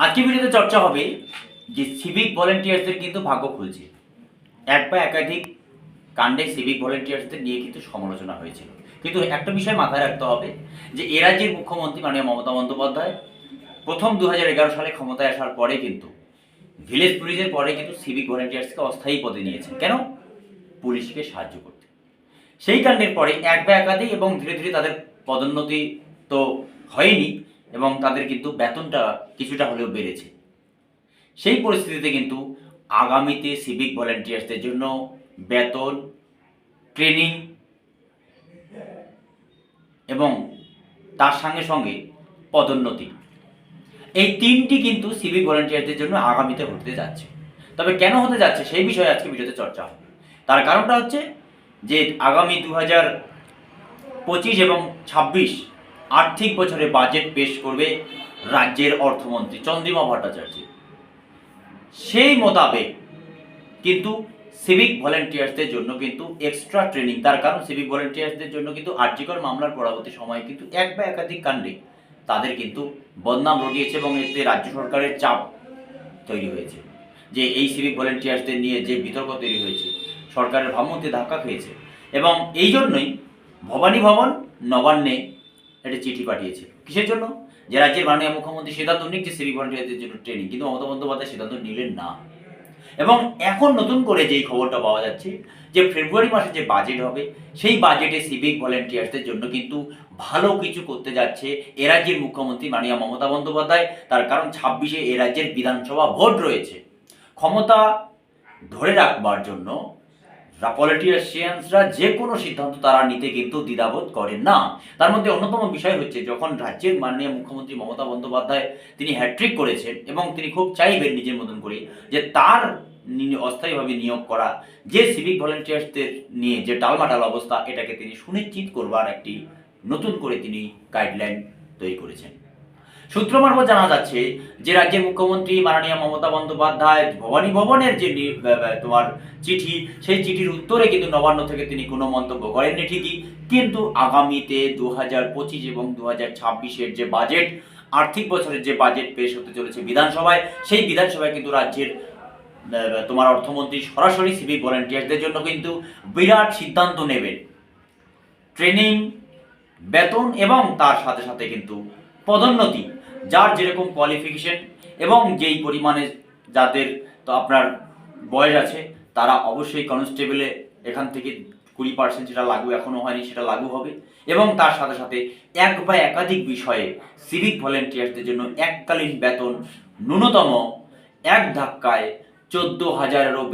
আজকে ভিডিওতে চর্চা হবে যে সিভিক ভলেন্টিয়ার্সদের কিন্তু ভাগ্য খুলছে। এক বা একাধিক কাণ্ডে সিভিক ভলেন্টিয়ার্সদের নিয়ে কিন্তু সমালোচনা হয়েছিল। কিন্তু একটা বিষয় মাথায় রাখতে হবে যে এ রাজ্যের মুখ্যমন্ত্রী মাননীয় মমতা বন্দ্যোপাধ্যায় প্রথম দু হাজার এগারো সালে ক্ষমতায় আসার পরে কিন্তু ভিলেজ পুলিশের পরে কিন্তু সিভিক ভলেন্টিয়ার্সকে অস্থায়ী পদে নিয়েছেন। কেন? পুলিশকে সাহায্য করতে। সেই কাণ্ডের পরে এক বা একাধিক এবং ধীরে ধীরে তাদের পদোন্নতি তো হয়নি। এবং তাদের কিন্তু বেতনটা কিছুটা হলেও বেড়েছে। সেই পরিস্থিতিতে কিন্তু আগামীতে সিভিক ভলেন্টিয়ার্সদের জন্য বেতন ট্রেনিং এবং তার সঙ্গে সঙ্গে পদোন্নতি। এই তিনটি কিন্তু সিভিক ভলেন্টিয়ারদের জন্য আগামীতে হতে যাচ্ছে। তবে কেন হতে যাচ্ছে সেই বিষয়ে আজকে ভিডিওতে চর্চা হবে। তার কারণটা হচ্ছে যে আগামী দু হাজার পঁচিশ এবং ছাব্বিশ আর্থিক বছরে বাজেট পেশ করবে রাজ্যের অর্থমন্ত্রী চন্দ্রিমা ভট্টাচার্য। সেই মোতাবেক কিন্তু সিভিক ভলেন্টিয়ার্সদের জন্য কিন্তু এক্সট্রা ট্রেনিং তার কারণ সিভিক ভলেন্টিয়ার্সদের জন্য কিন্তু আর্যিকর মামলার পরবর্তী সময়ে কিন্তু এক বা একাধিক কাণ্ডে তাদের কিন্তু বদনাম রটিয়েছে এবং এতে রাজ্য সরকারের চাপ তৈরি হয়েছে। যে এই সিভিক ভলেন্টিয়ার্সদের নিয়ে যে বিতর্ক তৈরি হয়েছে, সরকারের ভাবমূর্তি ধাক্কা খেয়েছে এবং এই জন্যই ভবানী ভবন নবান্নে একটা চিঠি পাঠিয়েছে কিসের জন্য? যে রাজ্যের মাননীয় মুখ্যমন্ত্রী সিদ্ধান্ত নিক যে সিভিক ভলেন্টিয়ারদের জন্য ট্রেনিং কিন্তু মমতা বন্দ্যোপাধ্যায় সিদ্ধান্ত নিলেন না। এবং এখন নতুন করে যেই খবরটা পাওয়া যাচ্ছে, যে ফেব্রুয়ারি মাসে যে বাজেট হবে, সেই বাজেটে সিভিক ভলেন্টিয়ার্সদের জন্য কিন্তু ভালো কিছু করতে যাচ্ছে এ রাজ্যের মুখ্যমন্ত্রী মানিয়া মমতা বন্দ্যোপাধ্যায়। তার কারণ ছাব্বিশে এ রাজ্যের বিধানসভা ভোট রয়েছে। ক্ষমতা ধরে রাখবার জন্য পলিটিশিয়ানসরা যে কোনো সিদ্ধান্ত তারা নিতে কিন্তু দ্বিধাবোধ করেন না। তার মধ্যে অন্যতম বিষয় হচ্ছে, যখন রাজ্যের মাননীয় মুখ্যমন্ত্রী মমতা বন্দ্যোপাধ্যায় তিনি হ্যাট্রিক করেছেন এবং তিনি খুব চাইবেন নিজের মতন করে যে তার অস্থায়ীভাবে নিয়োগ করা, যে সিভিক ভলেন্টিয়ার্সদের নিয়ে যে টালমাটাল অবস্থা, এটাকে তিনি সুনিশ্চিত করবার একটি নতুন করে তিনি গাইডলাইন তৈরি করেছেন। সূত্র মারফত জানা যাচ্ছে যে রাজ্যের মুখ্যমন্ত্রী মাননীয় মমতা বন্দ্যোপাধ্যায় ভবানী ভবনের যে তোমার চিঠি, সেই চিঠির উত্তরে কিন্তু নবান্ন থেকে তিনি কোনো মন্তব্য করেননি ঠিকই। কিন্তু আগামীতে দু হাজার পঁচিশ এবং দু হাজার ছাব্বিশের যে বাজেট, আর্থিক বছরের যে বাজেট পেশ হতে চলেছে বিধানসভায়, সেই বিধানসভায় কিন্তু রাজ্যের তোমার অর্থমন্ত্রী সরাসরি সিভিক ভলেন্টিয়ারদের জন্য কিন্তু বিরাট সিদ্ধান্ত নেবেন। ট্রেনিং, বেতন এবং তার সাথে সাথে কিন্তু পদোন্নতি, যার যেরকম কোয়ালিফিকেশন এবং যেই পরিমাণে যাদের তো আপনার বয়স আছে, তারা অবশ্যই কনস্টেবলে এখান থেকে কুড়ি পার্সেন্ট যেটা লাগু এখনও হয়নি সেটা লাগু হবে এবং তার সাথে সাথে এক বা একাধিক বিষয়ে সিভিক ভলেন্টিয়ার্সদের জন্য এককালীন বেতন ন্যূনতম এক ধাক্কায় চোদ্দ হাজারেরও